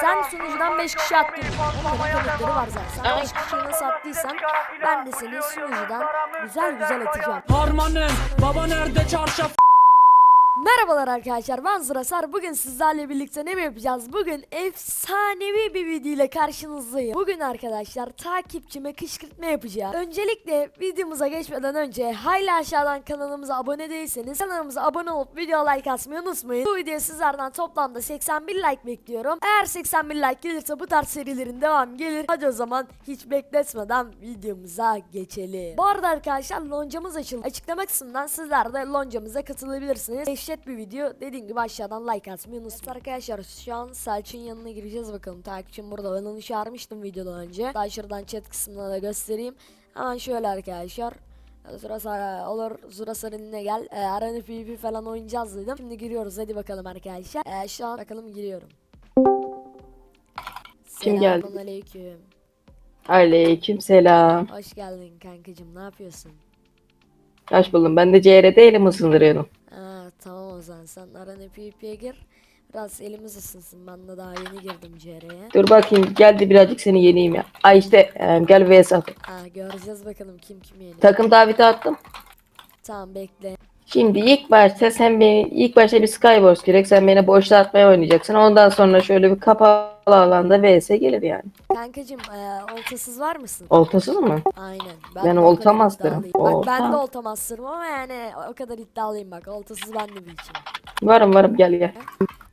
sen sunucudan 5 kişi attın. Onların kanıtları var zaten. Sen 5 kişiyi nasıl attıysan ben de seni sunucudan güzel güzel atacağım. Harmanım baba nerede çarşaf Merhabalar arkadaşlar ben Zırasar bugün sizlerle birlikte ne mi yapacağız? Bugün efsanevi bir video ile karşınızdayım. Bugün arkadaşlar takipçime kışkırtma yapacağım. Öncelikle videomuza geçmeden önce hala aşağıdan kanalımıza abone değilseniz Kanalımıza abone olup video like atmayı unutmayın. Bu videoya sizlerden toplamda 81 like bekliyorum. Eğer 81 like gelirse bu tarz serilerin devamı gelir. Hadi o zaman hiç bekletmeden videomuza geçelim. Bu arada arkadaşlar loncamız açıldı. Açıklama kısmından sizler de loncamıza katılabilirsiniz Dehşet bir video. Dediğim gibi aşağıdan like atmayı unutmayın. Arkadaşlar şu an Selçuk'un yanına gireceğiz. Bakalım Takipçim burada ben onu çağırmıştım videodan önce. Daha şuradan chat kısmına da göstereyim. Hemen şöyle arkadaşlar. Zura Sara olur Zura Sarı'nına gel. Ee, Arena PvP falan oynayacağız dedim. Şimdi giriyoruz. Hadi bakalım arkadaşlar. Ee, Şu an bakalım giriyorum. Kim geldi? Selamünaleyküm. Aleyküm. Selam. Hoş geldin kankacım ne yapıyorsun? Hoş buldum. Ben de CR'de elim ısındırıyorum. Ha tamam o zaman sen Arena PvP'ye gir Biraz elimiz ısınsın ben de daha yeni girdim CR'ye Dur bakayım geldi birazcık seni yeneyim ya. Ay işte e, gel vs at. Ha göreceğiz bakalım kim kim yeniyor Takım daveti attım. Tamam bekle Şimdi ilk başta sen beni ilk başta bir Skywars gerek sen beni boşta atmaya oynayacaksın. Ondan sonra şöyle bir kapalı alanda vs gelir yani. Kankacım e, oltasız var mısın? Oltasız mı? Aynen. Ben o olta master'ım. Bak ben de olta master'ım ama yani o kadar iddialıyım bak. Oltasız ben de bir içim. Varım varım gel gel.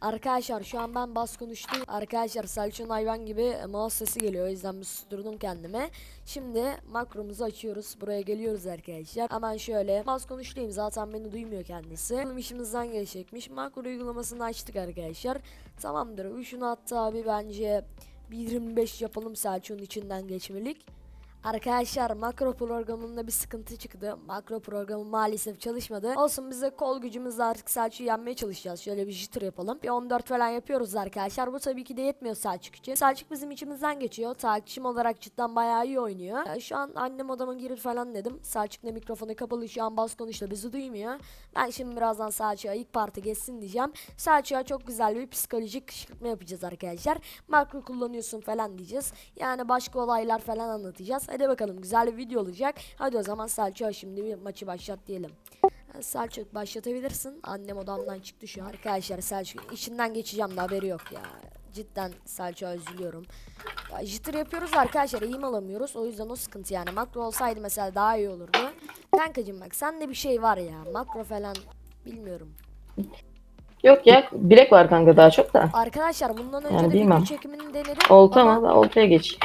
Arkadaşlar şu an ben bas konuştum. Arkadaşlar Selçuk'un hayvan gibi mouse sesi geliyor. O yüzden bir susturdum kendime. Şimdi makromuzu açıyoruz. Buraya geliyoruz arkadaşlar. Hemen şöyle mouse konuşlayım. Zaten beni duymuyor kendisi. Bizim işimizden gelecekmiş. Makro uygulamasını açtık arkadaşlar. Tamamdır. Şunu attı abi bence 1.25 yapalım Selçuk'un içinden geçmelik. Arkadaşlar makro programında bir sıkıntı çıktı. Makro programı maalesef çalışmadı. Olsun biz de kol gücümüzle artık Selçuk'u yenmeye çalışacağız. Şöyle bir jitter yapalım. Bir 14 falan yapıyoruz arkadaşlar. Bu tabii ki de yetmiyor Selçuk için. Selçuk bizim içimizden geçiyor. Takipçim olarak cidden bayağı iyi oynuyor. Ya şu an annem odama girip falan dedim. Selçuk da mikrofonu kapalı şu an bas konuşta bizi duymuyor. Ben şimdi birazdan Selçuk'a ilk parti geçsin diyeceğim. Selçuk'a çok güzel bir psikolojik kışkırtma yapacağız arkadaşlar. Makro kullanıyorsun falan diyeceğiz. Yani başka olaylar falan anlatacağız. Hadi bakalım güzel bir video olacak. Hadi o zaman Selçuk'a şimdi bir maçı başlat diyelim. Selçuk başlatabilirsin. Annem odamdan çıktı şu an. Arkadaşlar Selçuk içinden geçeceğim de haberi yok ya. Cidden Selçuk'a üzülüyorum. Ya, jitter yapıyoruz arkadaşlar eğim alamıyoruz. O yüzden o sıkıntı yani. Makro olsaydı mesela daha iyi olurdu. Kankacım bak sende bir şey var ya. Makro falan bilmiyorum. Yok ya bilek var kanka daha çok da. Arkadaşlar bundan önce Yani de bilmem. video çekimini denedim. Olta ama- mı? Oltaya geç.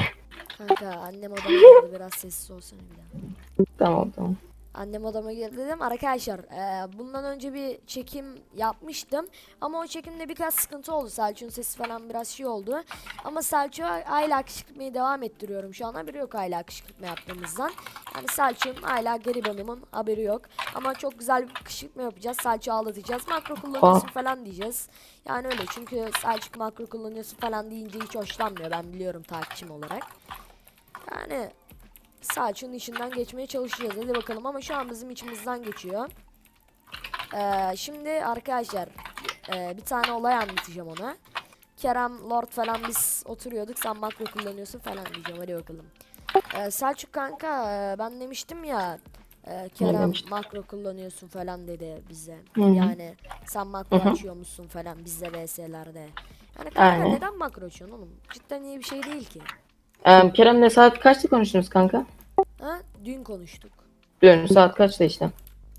Kanka annem odama girdi biraz sessiz olsana bir daha. Tamam tamam. Annem odama girdi dedim. Arkadaşlar eee, bundan önce bir çekim yapmıştım. Ama o çekimde birkaç sıkıntı oldu. Selçuk'un sesi falan biraz şey oldu. Ama Selçuk'a hala kışkırtmayı devam ettiriyorum. Şu an haberi yok hala kışkırtma yaptığımızdan. Yani Selçuk'un hala garibanımın haberi yok. Ama çok güzel bir kışkırtma yapacağız. Selçuk'u ağlatacağız. Makro kullanıyorsun falan diyeceğiz. Yani öyle çünkü Selçuk makro kullanıyorsun falan deyince hiç hoşlanmıyor. Ben biliyorum takipçim olarak. Yani Selçuk'un içinden geçmeye çalışacağız. Hadi bakalım ama şu an bizim içimizden geçiyor. Ee, şimdi arkadaşlar e, bir tane olay anlatacağım ona. Kerem, Lord falan biz oturuyorduk. Sen makro kullanıyorsun falan diyeceğim. Hadi bakalım. Ee, Selçuk kanka e, ben demiştim ya e, Kerem makro kullanıyorsun falan dedi bize. Hı hı. Yani sen makro Hı hı. açıyor musun falan bizde VS'lerde. Yani kanka Aynen. neden makro açıyorsun oğlum? Cidden iyi bir şey değil ki. Ee, Kerem'le saat kaçta konuştunuz kanka? Ha? Dün konuştuk. Dün saat kaçta işte.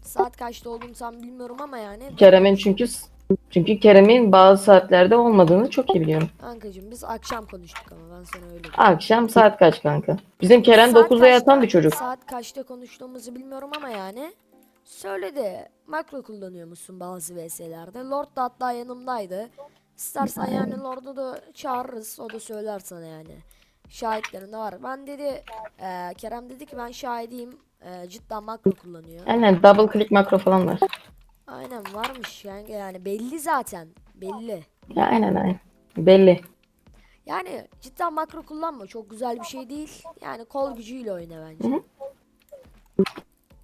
Saat kaçta olduğunu tam bilmiyorum ama yani Kerem'in çünkü çünkü Kerem'in bazı saatlerde olmadığını çok iyi biliyorum. kankacığım biz akşam konuştuk ama ben sana öyle diyeyim. Akşam saat kaç kanka? Bizim Kerem Saat 9'da kaçta- yatan bir çocuk. Saat kaçta konuştuğumuzu bilmiyorum ama yani söyledi. Makro kullanıyor musun bazı VS'lerde? Lord da hatta yanımdaydı. İstersen yani Lord'u da çağırırız. O da söyler sana yani. Şahitlerinde var. Ben dedi e, Kerem dedi ki ben şahidiyim. E, cidden makro kullanıyor. Aynen double click makro falan var. Aynen varmış yani yani belli zaten. Belli. Ya aynen aynen. Belli. Yani cidden makro kullanma. Çok güzel bir şey değil. Yani kol gücüyle oyna bence. Hı.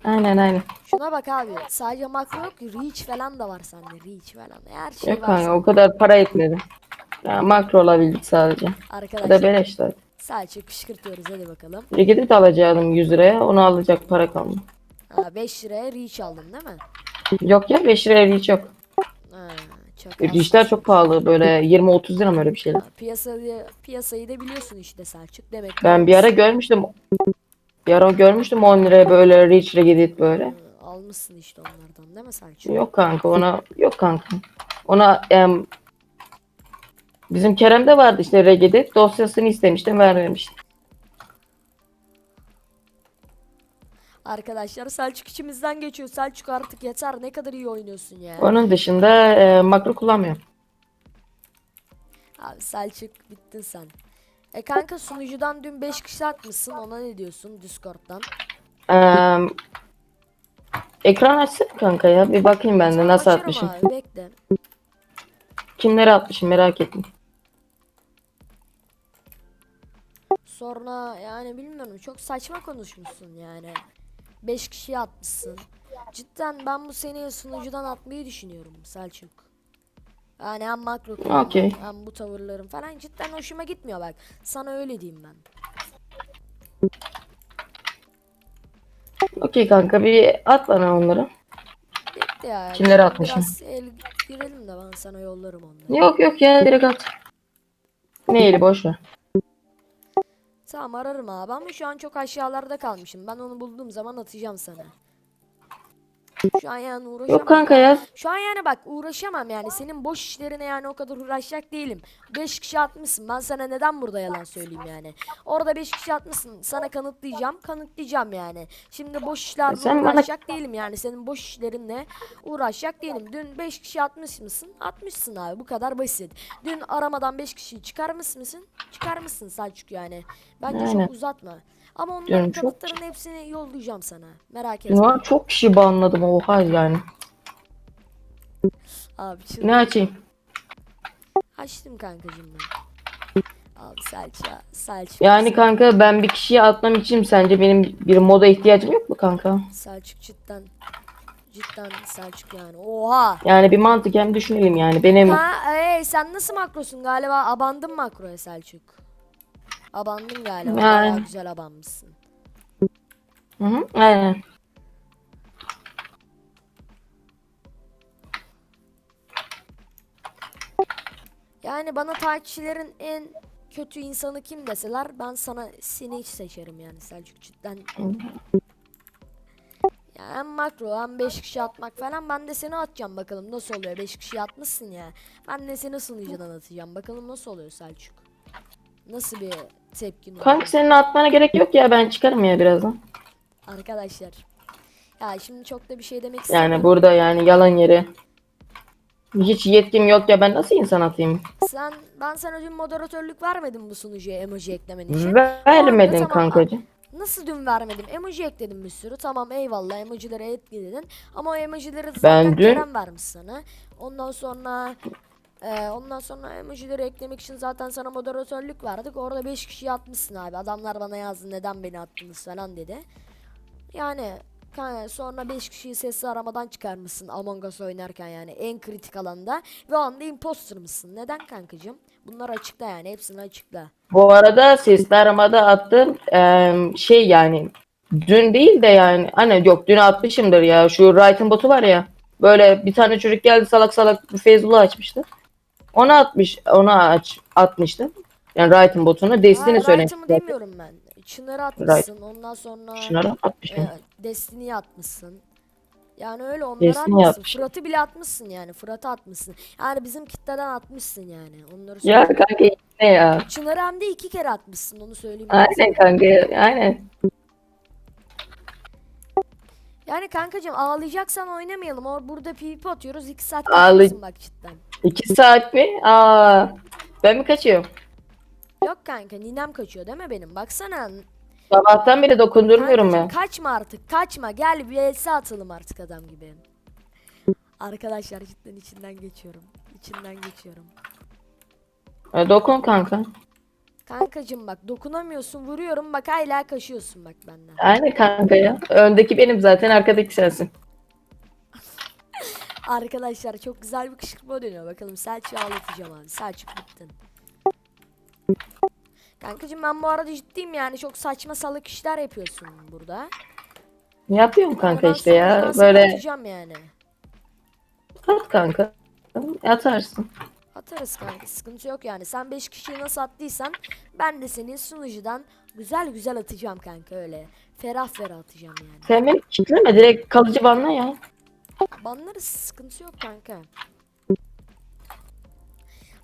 Aynen aynen. Şuna bak abi. Sadece makro yok. Reach falan da var sende. Reach falan. Her şey Yok var sende. o kadar para etmedi. Ya, makro alabildik sadece. Ya da Arkadaşlar beleş zaten. Sadece kışkırtıyoruz hadi bakalım. Gidip alacaktım 100 liraya. Onu alacak para kalmadı. Ha 5 liraya reach aldın değil mi? Yok ya 5 liraya hiç yok. Ha, çok az. Reach'ler çok pahalı. Böyle 20-30 lira mı öyle bir şeyler. Piyasayı, piyasayı da biliyorsun işte Selçuk demek. ki Ben bir ara görmüştüm. Bir ara görmüştüm 10 liraya böyle Reach Regedit böyle. Hı, Almışsın işte onlardan değil mi Selçuk? Yok kanka ona yok kanka. Ona em, bizim Kerem'de vardı işte Regedit dosyasını istemiştim vermemiştim. Arkadaşlar Selçuk içimizden geçiyor. Selçuk artık yeter. Ne kadar iyi oynuyorsun ya. Onun dışında e, makro kullanmıyorum. Abi Selçuk bittin sen. E kanka sunucudan dün 5 kişi atmışsın. Ona ne diyorsun Discord'dan? Em, ekran açsın kanka ya bir bakayım ben de nasıl Açarım atmışım. Abi, bekle. Kimlere atmışım merak ettim. Sonra yani bilmiyorum çok saçma konuşmuşsun yani. 5 kişiye atmışsın. Cidden ben bu seni sunucudan atmayı düşünüyorum Selçuk. Yani hem makro Okey. hem bu tavırlarım falan cidden hoşuma gitmiyor bak. Sana öyle diyeyim ben. Okey kanka bir at bana onları. Bitti ya. Kimlere Şimdi atmışım? Biraz el girelim de ben sana yollarım onları. Yok yok ya direkt at. Neyli boş ver. Tamam ararım abi ama şu an çok aşağılarda kalmışım. Ben onu bulduğum zaman atacağım sana. Şu an yani uğraşamam. Yok kanka ya. Şu an yani bak uğraşamam yani. Senin boş işlerine yani o kadar uğraşacak değilim. 5 kişi atmışsın. Ben sana neden burada yalan söyleyeyim yani. Orada 5 kişi atmışsın. Sana kanıtlayacağım. Kanıtlayacağım yani. Şimdi boş işlerle Sen bana- uğraşacak değilim yani. Senin boş işlerinle uğraşacak değilim. Dün 5 kişi atmış mısın? Atmışsın abi. Bu kadar basit. Dün aramadan 5 kişiyi çıkarmış mısın? Çıkarmışsın Selçuk yani. Bence Aynen. çok uzatma. Ama onların Dün çok- kanıtlarının hepsini yollayacağım sana. Merak etme. Var çok kişi banladım oha yani. Abi çıl- Ne açayım? Açtım kankacım ben. Abi Selçuk, Selçuk. Yani kanka ben bir kişiye atmam için sence benim bir moda ihtiyacım yok mu kanka? Selçuk cidden. Cidden Selçuk yani. Oha. Yani bir mantıken düşünelim yani benim Ha, ey sen nasıl makrosun galiba? Abandın makroya Selçuk. Abandın galiba. Yani. Bayağı güzel abanmışsın. Hı hı, aynen. Yani bana takipçilerin en kötü insanı kim deseler ben sana seni hiç seçerim yani Selçuk cidden. Ya hem makro hem 5 kişi atmak falan ben de seni atacağım bakalım nasıl oluyor 5 kişi atmışsın ya. Ben de seni sunucudan atacağım bakalım nasıl oluyor Selçuk. Nasıl bir tepkin oluyor? Kanka senin atmana gerek yok ya ben çıkarım ya birazdan. Arkadaşlar. Ya şimdi çok da bir şey demek istemiyorum. Yani burada yani yalan yere. Hiç yetkim yok ya ben nasıl insan atayım? Sen ben sana dün moderatörlük vermedim bu sunucuya emoji eklemen için. Vermedin Tamam, kankacığım. Nasıl dün vermedim? Emoji ekledim bir sürü. Tamam eyvallah emojileri ekledin. Ama o emojileri zaten Ben dün- Kerem vermiş sana. Ondan sonra e, ondan sonra emojileri eklemek için zaten sana moderatörlük verdik. Orada 5 kişi atmışsın abi. Adamlar bana yazdı neden beni attınız falan dedi. Yani sonra 5 kişiyi sesli aramadan çıkarmışsın Among Us oynarken yani en kritik alanda ve o anda imposter mısın? Neden kankacığım? Bunlar açıkla yani hepsini açıkla. Bu arada sesli aramada attım eee, şey yani dün değil de yani hani yok dün atmışımdır ya şu Writing botu var ya böyle bir tane çocuk geldi salak salak Feyzullah açmıştı. Ona atmış ona aç atmıştım. Yani Writing botunu Destiny Hayır, söylemişti. Right'ımı demiyorum ben. Çınar'ı atmışsın. Ondan sonra Şunları atmışım. e, Destiny'yi atmışsın. Yani öyle onları Destiny'yi atmışsın. atmışım. Fırat'ı bile atmışsın yani. Fırat'ı atmışsın. Yani bizim kitleden atmışsın yani. Onları Ya kanka ne ya? Çınar'ı hem de iki kere atmışsın. Onu söyleyeyim. ben sana. Aynen kanka aynen. Yani kankacığım ağlayacaksan oynamayalım. Or burada PvP atıyoruz. iki saat Ağlay- bak cidden. İki saat mi? Aa, ben mi kaçıyorum? Yok kanka ninem kaçıyor değil mi benim? Baksana. Sabahtan beri dokundurmuyorum Kankacığım, ben. Kaçma artık kaçma. Gel bir elsi atalım artık adam gibi. Arkadaşlar cidden içinden geçiyorum. İçinden geçiyorum. E, dokun kanka. Kankacım bak dokunamıyorsun vuruyorum bak hala kaşıyorsun bak benden. Aynen kanka ya. Öndeki benim zaten arkadaki sensin. Arkadaşlar çok güzel bir kışkırtma dönüyor. Bakalım Selçuk'u ağlatacağım abi. Selçuk bittin. Kankacığım ben bu arada ciddiyim yani çok saçma salak işler yapıyorsun burada. Yapıyorum kanka işte ya. Böyle yani. at kanka. Atarsın. Atarız kanka sıkıntı yok yani. Sen 5 kişiyi nasıl attıysan ben de senin sunucudan güzel güzel atacağım kanka öyle. Ferah ferah atacağım yani. Sen beni kitleme direkt kalıcı banla ya. Banlarız sıkıntı yok kanka.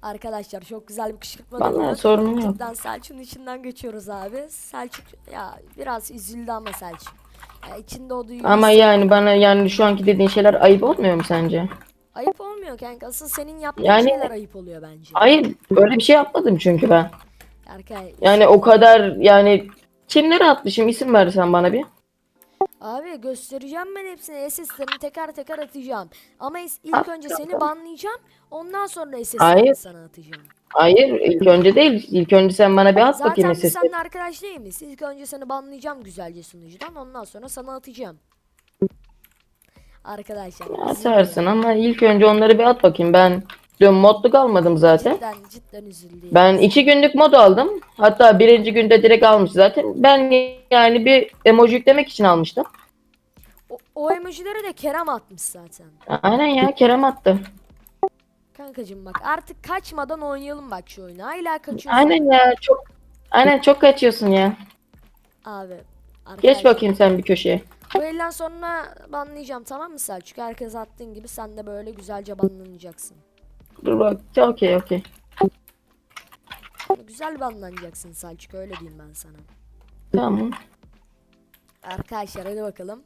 Arkadaşlar çok güzel bir kışkırtma dönüyor. sorunum yok. Cidden Selçuk'un içinden geçiyoruz abi. Selçuk ya biraz üzüldü ama Selçuk. Ya içinde o duyguyu Ama yani bana yani şu anki dediğin şeyler ayıp olmuyor mu sence? ayıp olmuyor kanka. Asıl senin yaptığın Yani- şeyler ayıp oluyor bence. Hayır öyle bir şey yapmadım çünkü ben. Arkadaşlar Yani o kadar yani kimleri atmışım isim versen bana bir. Abi göstereceğim ben hepsini. SS'lerini teker teker atacağım. Ama ilk At önce seni banlayacağım. Ondan sonra Hayır. SS'lerini sana atacağım. Hayır ilk önce değil. İlk önce sen bana bir at Zaten bakayım biz sesi. seninle arkadaş değil miyiz? İlk önce seni banlayacağım güzelce sunucudan. Ondan sonra sana atacağım. Arkadaşlar. üzüldü. Atarsın ama ilk önce onları bir at bakayım. Ben dün modluk almadım zaten. Cidden cidden üzüldü. Ben iki günlük mod aldım. Hatta birinci günde direkt almış zaten. Ben yani bir emoji yüklemek için almıştım. O, o emojileri de Kerem atmış zaten. Aynen ya Kerem attı. Kankacım bak artık kaçmadan oynayalım bak şu oyunu. Hala kaçıyorsun. Aynen ya çok Aynen çok kaçıyorsun ya. Abi. Geç bakayım sen bir köşeye. Bu elden sonra banlayacağım tamam mı Selçuk? Herkes attığın gibi sen de böyle güzelce banlanacaksın. Dur bak. Okey okey. Güzel banlanacaksın Selçuk öyle diyeyim ben sana. Tamam. Arkadaşlar hadi bakalım.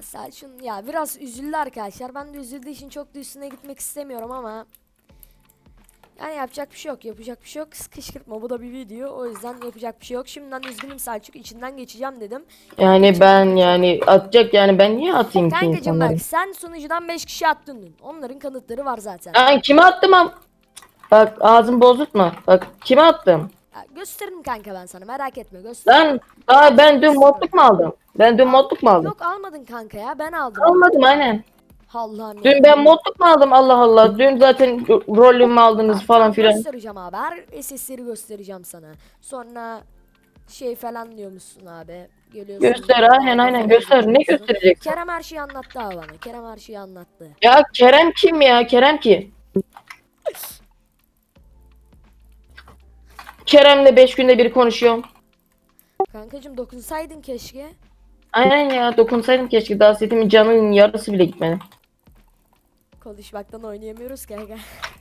Selçuk'un ya biraz üzüldü arkadaşlar. Ben de üzüldüğü için çok da üstüne gitmek istemiyorum ama yani yapacak bir şey yok. Yapacak bir şey yok. Kışkırtma bu da bir video. O yüzden yapacak bir şey yok. Şimdiden üzgünüm Selçuk. içinden geçeceğim dedim. Yani ben yani atacak yani ben niye atayım ki Kankacım insanları? bak sen sunucudan 5 kişi attın dün. Onların kanıtları var zaten. Ben kime attım am? Bak ağzımı bozutma. Bak kime attım? Ya, gösteririm kanka ben sana merak etme göster. Ben daha ben dün modluk mu aldım? Ben dün modluk mu aldım? Yok almadın kanka ya ben aldım. Almadım aynen. Allah'ım. Dün ben modluk mu aldım Allah Allah. Dün zaten rolümü aldınız falan filan. Göstereceğim abi. Her SS'leri göstereceğim sana. Sonra şey falan diyormuşsun abi. Geliyorsun. Göster aynen aynen göster. Ne göstereceksin? Kerem her şeyi anlattı abi bana. Kerem her şeyi anlattı. Ya Kerem kim ya? Kerem kim? Kerem'le 5 günde bir konuşuyorum. Kankacım dokunsaydın keşke. Aynen ya dokunsaydım keşke daha setimin canının yarısı bile gitmedi. Konuşmaktan oynayamıyoruz ki kanka.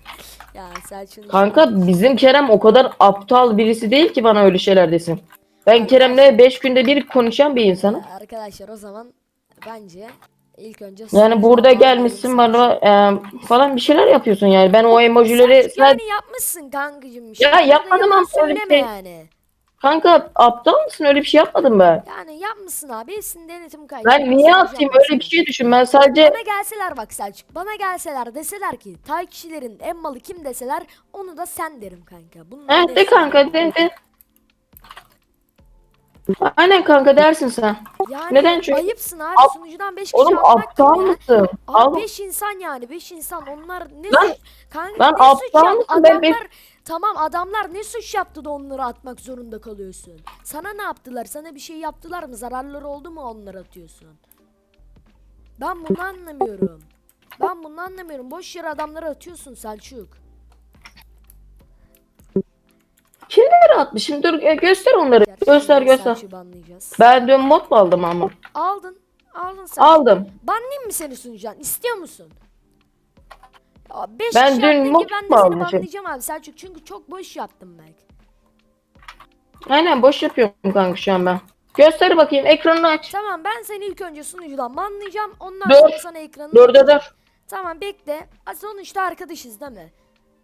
ya Selçuk'un Kanka bizim Kerem o kadar aptal birisi değil ki bana öyle şeyler desin. Ben Kerem'le 5 günde bir konuşan bir insanım. Arkadaşlar o zaman bence ilk önce Yani burada gelmişsin bana e, falan bir şeyler yapıyorsun yani. Ben o emojileri sen yani yapmışsın kankacım. Ya yapmadım ama öyle şey- yani. Kanka aptal mısın öyle bir şey yapmadım ben. Yani yapmışsın abi. Hepsini denetim kaydı. Ben niye atayım öyle bir şey düşün. Ben sadece Bana gelseler bak Selçuk. Bana gelseler deseler ki tay kişilerin en malı kim deseler onu da sen derim kanka. Bunu He de kanka de de. Aynen kanka dersin sen. Yani Neden çünkü- ayıpsın abi. Ap- Sunucudan 5 kişi Oğlum atmak aptal kim ya? mısın? Abi Oğlum, 5 insan yani 5 insan onlar ne Lan- suç kanka lan ne suç aptal yap- mısın? Ben adamlar tamam adamlar ne suç yaptı da onları atmak zorunda kalıyorsun sana ne yaptılar sana bir şey yaptılar mı zararları oldu mu onları atıyorsun ben bunu anlamıyorum ben bunu anlamıyorum boş yere adamları atıyorsun Selçuk kimleri atmışım? Dur e, göster onları. Göster göster. Ben dün mod mu aldım ama? aldın aldın sen Aldım. Banlayayım mı seni sunucudan? İstiyor musun? Ya beş Ben kişi dün mod ben de mu seni almışım? banlayacağım abi Selçuk çünkü çok boş yaptım ben. Aynen boş yapıyorum kanka şu an ben. Göster bakayım ekranını aç. Tamam ben seni ilk önce sunucudan banlayacağım ondan Dur. sonra sana ekranı Dur dur dur. Tamam bekle. Sonuçta arkadaşız değil mi?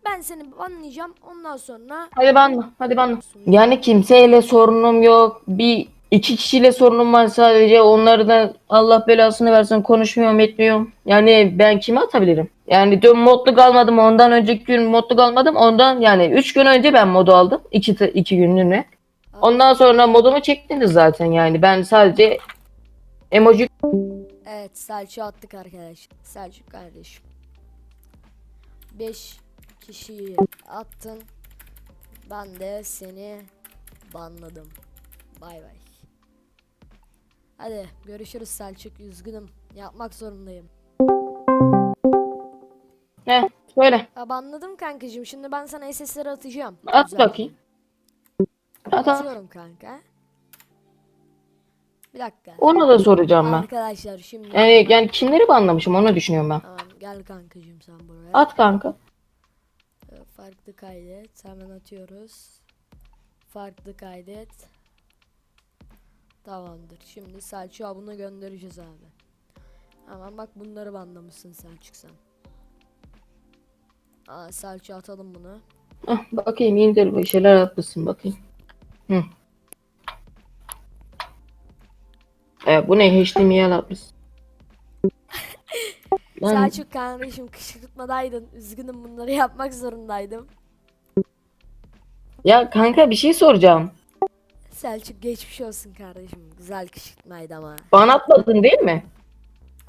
Ben seni banlayacağım ondan sonra Hadi banla. Hadi banla. Yani kimseyle sorunum yok. Bir iki kişiyle sorunum var sadece. Onları da Allah belasını versin konuşmuyorum etmiyorum. Yani ben kime atabilirim? Yani dün modluk almadım. Ondan önceki gün modluk almadım. Ondan yani 3 gün önce ben modu aldım. 2 iki, iki günlüğüne. Ondan sonra modumu çektiniz zaten yani. Ben sadece emoji Evet Selçuk'u attık arkadaş. Selçuk kardeşim. 5 kişiyi attın. Ben de seni banladım. Bay bay. Hadi görüşürüz Selçuk. Üzgünüm. Yapmak zorundayım. He söyle. Ya banladım kankacığım. Şimdi ben sana SS'leri atacağım. At Güzel. bakayım. At at. Atıyorum kanka. Bir dakika. Onu da soracağım ben. Arkadaşlar şimdi Yani, yani kimleri banlamışım onu düşünüyorum ben. Tamam gel kankacığım sen buraya. At kanka. Ee, Farklı kaydet. Hemen atıyoruz. Farklı kaydet. Tamamdır. Şimdi Selçuk'a bunu göndereceğiz abi. Hemen bak bunları banlamışsın Selçuk sen. Aa, Selçuk'a atalım bunu. Ah, bakayım indir bir şeyler atmışsın bakayım. Hı. E, bu ne HDMI atmışsın. Lan, Selçuk kardeşim kışkırtmadaydın. Üzgünüm bunları yapmak zorundaydım. ya kanka bir şey soracağım. Selçuk geçmiş olsun kardeşim. Güzel kışkırtmaydı ama. Bana atmadın değil mi?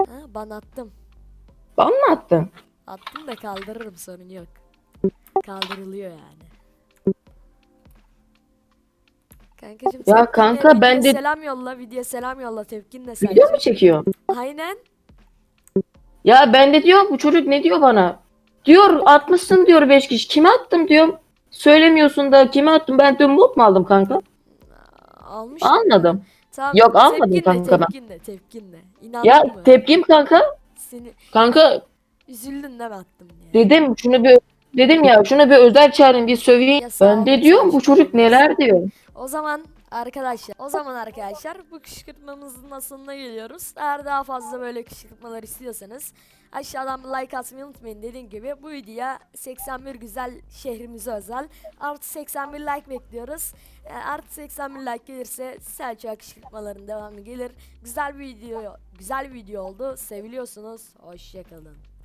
Ha, ben attım. Bana mı attın? Attım da kaldırırım sorun yok. Kaldırılıyor yani. Kankacım Ya kanka, ben de- selam yolla video selam yolla tepkinle Video Selçuk. mu çekiyor? Aynen. Ya ben de diyor bu çocuk ne diyor bana? Diyor atmışsın diyor 5 kişi. Kime attım diyorum. Söylemiyorsun da kime attım? Ben dün mod mu aldım kanka? Almış. Anladım. Tamam, Yok, almadım tepkinle, kanka ben. Tepkinle tepkinle. Ya mı? tepkim kanka. Seni Kanka üzüldün değil mi attım diye. dedim şunu bir dedim ya şunu bir özel çağırın bir söveyim. Ya Ben de diyorum bu çocuk neler diyor. O zaman arkadaşlar, o zaman arkadaşlar bu kışkırtmamızın da sonuna geliyoruz. Eğer daha fazla böyle kışkırtmalar istiyorsanız aşağıdan bir like atmayı unutmayın. Dediğim gibi bu videoya 81 güzel şehrimize özel artı 81 like bekliyoruz. E, artı 81 like gelirse Selçuk'a kışkırtmaların devamı gelir. Güzel bir video, güzel bir video oldu. Seviliyorsunuz. Hoşçakalın.